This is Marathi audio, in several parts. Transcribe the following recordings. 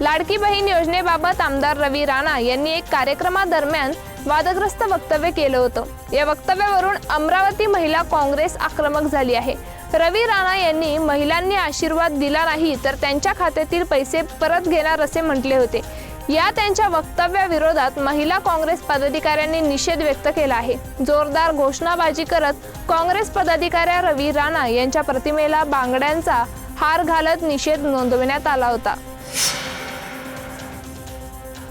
लाडकी बहीण योजनेबाबत आमदार रवी राणा यांनी एक कार्यक्रमादरम्यान वादग्रस्त वक्तव्य केलं होतं. या वक्तव्यावरून अमरावती महिला काँग्रेस आक्रमक झाली आहे. रवी राणा यांनी महिलांनी आशीर्वाद दिला नाही तर त्यांच्या खात्यातील पैसे परत घेणार असे म्हटले होते. या त्यांच्या वक्तव्याविरोधात महिला काँग्रेस पदाधिकाऱ्यांनी निषेध व्यक्त केला आहे. जोरदार घोषणाबाजी करत काँग्रेस पदाधिकाऱ्या रवी राणा यांच्या प्रतिमेला बांगड्यांचा हार घालत निषेध नोंदवण्यात आला होता.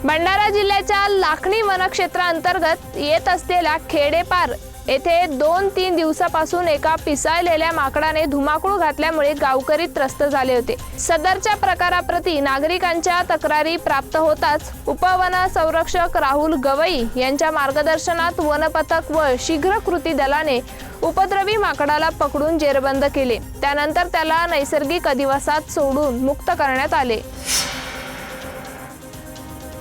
भंडारा जिल्ह्याच्या लाखणी वनक्षेत्रांतर्गत येत असलेल्या खेडेपार येथे दोन तीन दिवसापासून एका पिसाळलेल्या माकडाने धुमाकूळ घातल्यामुळे गावकरी त्रस्त झाले होते. सदरच्या प्रकाराप्रती नागरिकांच्या तक्रारी प्राप्त होताच उपवन संरक्षक राहुल गवई यांच्या मार्गदर्शनात वनपथक व शीघ्र कृती दलाने उपद्रवी माकडाला पकडून जेरबंद केले. त्यानंतर त्याला नैसर्गिक अधिवासात सोडून मुक्त करण्यात आले.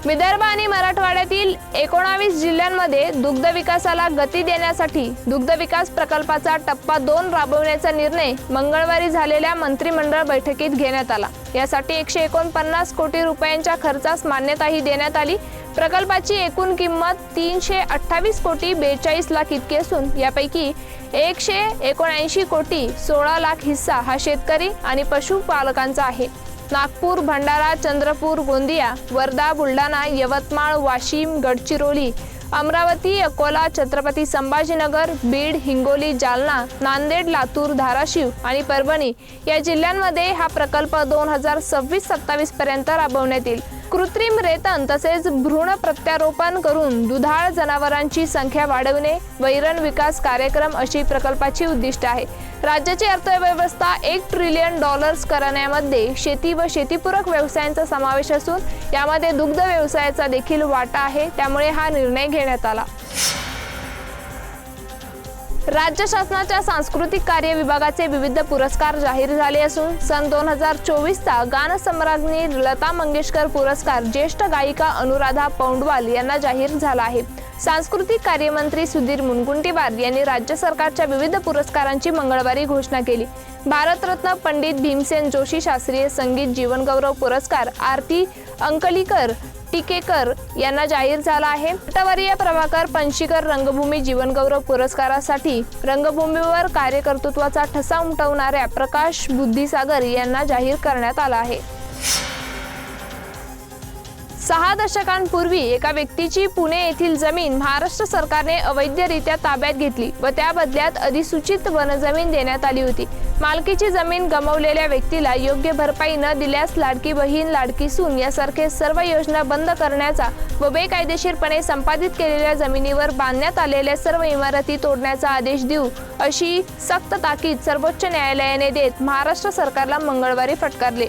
विदर्भ आणि मराठवाड्यातील एकोणावीस जिल्ह्यांमध्ये दुग्ध विकासाला गती देण्यासाठी दुग्ध विकास प्रकल्पाचा टप्पा दोन राबवण्याचा निर्णय मंगळवारी झालेल्या मंत्रिमंडळ बैठकीत घेण्यात आला. यासाठी एकशे एकोणपन्नास कोटी रुपयांच्या खर्चास मान्यताही देण्यात आली. प्रकल्पाची एकूण किंमत तीनशे अठ्ठावीस कोटी बेचाळीस लाख इतकी असून यापैकी एकशे एकोणऐंशी कोटी सोळा लाख हिस्सा हा शेतकरी आणि पशुपालकांचा आहे. नागपूर भंडारा चंद्रपूर गोंदिया वर्धा बुलढाणा यवतमाळ वाशिम गडचिरोली अमरावती अकोला छत्रपती संभाजीनगर बीड हिंगोली जालना नांदेड लातूर धाराशिव आणि परभणी या जिल्ह्यांमध्ये हा प्रकल्प दोन हजार सव्वीस सत्तावीस पर्यंत राबवण्यात येईल. कृत्रिम रेतन तसेच भ्रूण प्रत्यारोपण करून दुधाळ जनावरांची संख्या वाढवणे वैरण विकास कार्यक्रम अशी प्रकल्पाची उद्दिष्ट आहे. राज्याची अर्थव्यवस्था एक ट्रिलियन डॉलर्स करण्यामध्ये शेती व शेतीपूरक व्यवसायांचा समावेश असून यामध्ये दुग्ध व्यवसायाचा देखील वाटा आहे त्यामुळे हा निर्णय घेण्यात आला. राज्य शासनाच्या सांस्कृतिक कार्य विभागाचे विविध पुरस्कार जाहीर झाले असून सन दोन हजार चोवीसचा गानसम्राज्ञी लता मंगेशकर पुरस्कार ज्येष्ठ गायिका अनुराधा पौंडवाल यांना जाहीर झाला आहे. सांस्कृतिक कार्यमंत्री सुधीर मुनगुंटीवार यांनी राज्य सरकारच्या विविध पुरस्कारांची मंगळवारी घोषणा केली. भारतरत्न पंडित भीमसेन जोशी शास्त्रीय संगीत जीवनगौरव पुरस्कार आरती अंकलीकर टिकेकर यांना जाहीर झाला आहे. पटवर्य प्रभाकर पंशीकर रंगभूमी जीवनगौरव पुरस्कारासाठी रंगभूमीवर कार्यकर्तृत्वाचा ठसा उमटवणाऱ्या प्रकाश बुद्धिसागर यांना जाहीर करण्यात आला आहे. सहा दशकांपूर्वी एका व्यक्तीची पुणे येथील जमीन महाराष्ट्र सरकारने अवैधरित्या ताब्यात घेतली व त्या बदल्यात अधिसूचित वनजमीन देण्यात आली होती. मालकीची जमीन गमावलेल्या व्यक्तीला योग्य भरपाई न दिल्यास लाडकी बहीण लाडकी सून यासारखे सर्व योजना बंद करण्याचा व बेकायदेशीरपणे संपादित केलेल्या जमिनीवर बांधण्यात आलेल्या सर्व इमारती तोडण्याचा आदेश देऊ अशी सक्त ताकीद सर्वोच्च न्यायालयाने देत महाराष्ट्र सरकारला मंगळवारी फटकारले.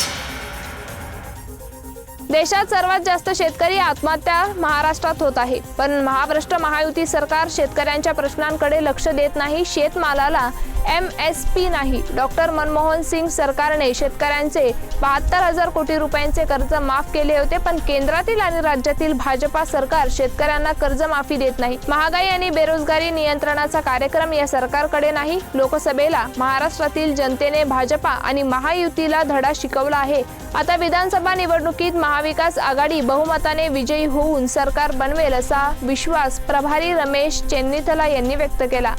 देशात सर्वात जास्त शेतकरी आत्महत्या महाराष्ट्रात होत आहे. पण महाराष्ट्र महायुती सरकार शेतकऱ्यांच्या प्रश्नांकडे लक्ष देत नाही शेतमालाला एम एस पी नाही. डॉक्टर मनमोहन सिंग सरकारने शेतकऱ्यांचे बहात्तर हजार कोटी रुपयांचे कर्ज माफ केले होते पण केंद्रातील आणि राज्यातील भाजपा सरकार शेतकऱ्यांना कर्जमाफी देत नाही. महागाई आणि बेरोजगारी नियंत्रणाचा कार्यक्रम या सरकारकडे नाही. लोकसभेला महाराष्ट्रातील जनतेने भाजपा आणि महायुतीला धडा शिकवला आहे. आता विधानसभा निवडणुकीत महा महाविकास आघाडी बहुमताने विजयी होऊन सरकार बनवेल असा विश्वास प्रभारी रमेश चेन्नीथला यांनी व्यक्त केला.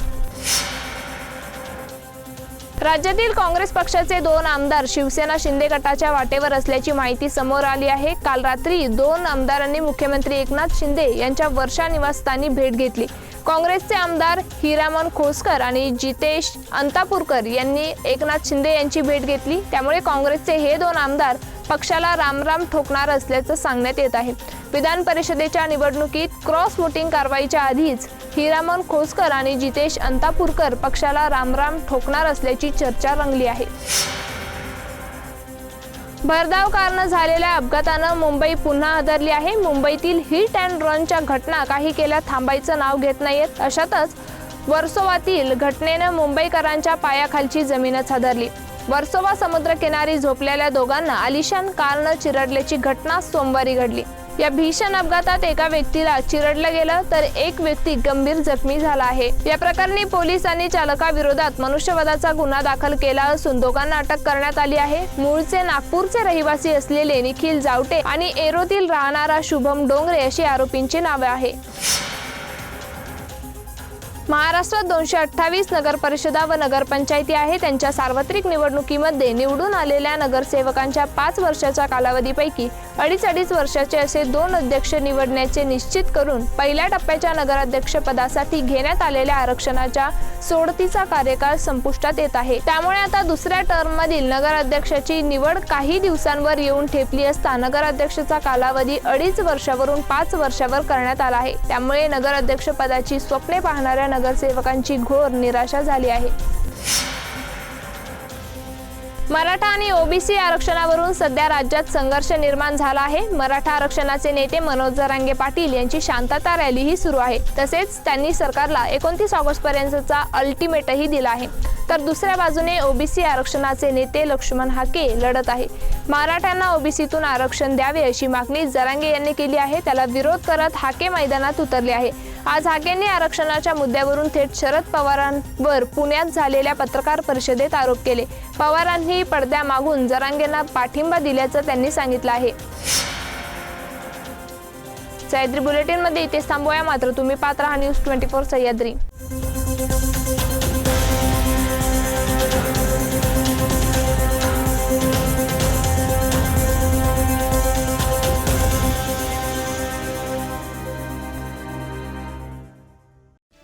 राज्यातील काँग्रेस पक्षाचे दोन आमदार शिवसेना शिंदे गटाच्या वाटेवर असल्याची माहिती समोर आली आहे. काल रात्री दोन आमदारांनी मुख्यमंत्री एकनाथ शिंदे यांच्या वर्षा निवासस्थानी भेट घेतली. काँग्रेसचे आमदार हिरामन खोसकर आणि जितेश अंतापूरकर यांनी एकनाथ शिंदे यांची भेट घेतली. त्यामुळे काँग्रेसचे हे दोन आमदार पक्षाला रामराम ठोकणार असल्याचं सांगण्यात येत आहे. विधान परिषदेच्या निवडणुकीत क्रॉस वोटिंग कारवाईच्या आधीच हिरामन खोसकर आणि जितेश अंतापूरकर पक्षाला रामराम ठोकणार असल्याची चर्चा रंगली आहे. भरधाव कारनं झालेल्या अपघातानं मुंबई पुन्हा हादरली आहे. मुंबईतील हिट अँड रनच्या घटना काही केल्या थांबायचं नाव घेत नाहीयेत. अशातच वर्सोवातील घटनेनं मुंबईकरांच्या पायाखालची जमीनच हादरली. वर्सोवा समुद्रकिनारी झोपलेल्या दोघांना आलिशान कारनं चिरडल्याची घटना सोमवारी घडली. या भीषण अपघातात एका व्यक्तीला चिरडलं गेलं तर एक व्यक्ती गंभीर जखमी झाला आहे. या प्रकरणी पोलिसांनी चालकाविरोधात मनुष्यवधाचा गुन्हा दाखल केला असून दोघांना अटक करण्यात आली आहे. मूळचे नागपूरचे रहिवासी असलेले निखिल जावटे आणि एरोतील राहणारा शुभम डोंगरे अशी आरोपींची नावे आहे. महाराष्ट्रात दोनशे अठ्ठावीस नगर परिषदा व नगरपंचायती आहे. त्यांच्या सार्वत्रिक निवडणुकीमध्ये निवडून आलेल्या नगरसेवकांच्या पाच वर्षाच्या कालावधीपैकी अडीच अडीच वर्षाचे असे दोन अध्यक्ष निवडण्याचे निश्चित करून पहिल्या टप्प्याच्या नगराध्यक्ष पदासाठी घेण्यात आलेल्या आरक्षणाच्या सोडतीचा कार्यकाळ संपुष्टात येत आहे. त्यामुळे आता दुसऱ्या टर्ममधील नगराध्यक्षाची निवड काही दिवसांवर येऊन ठेपली असता नगराध्यक्षाचा कालावधी अडीच वर्षावरून पाच वर्षावर करण्यात आला आहे. त्यामुळे नगराध्यक्ष पदाची स्वप्ने पाहणाऱ्या नगरसेवकांची घोर निराशा झाली आहे. मराठा आणि ओबीसी आरक्षणावरून सध्या राज्यात संघर्ष निर्माण झाला आहे. मराठा आरक्षणाचे नेते मनोज जरांगे पाटील यांची शांतता रॅलीही सुरू आहे. तसेच त्यांनी सरकारला एकोणतीस ऑगस्ट पर्यंतचा अल्टिमेटही दिला आहे. तर दुसऱ्या बाजूने ओबीसी आरक्षणाचे नेते लक्ष्मण हाके लढत आहे. मराठ्यांना ओबीसीतून आरक्षण द्यावे अशी मागणी जरांगे यांनी केली आहे. त्याला विरोध करत हाके मैदानात उतरले आहे. आज हाकेंनी आरक्षणाच्या मुद्द्यावरून थेट शरद पवारांवर पुण्यात झालेल्या पत्रकार परिषदेत आरोप केले. पवारांनी पडद्या मागून जरांगेंना पाठिंबा दिल्याचं त्यांनी सांगितलं आहे. सह्याद्री बुलेटिनमध्ये इथेच थांबूया. मात्र तुम्ही पात्र हा न्यूज ट्वेंटी फोर सह्याद्री.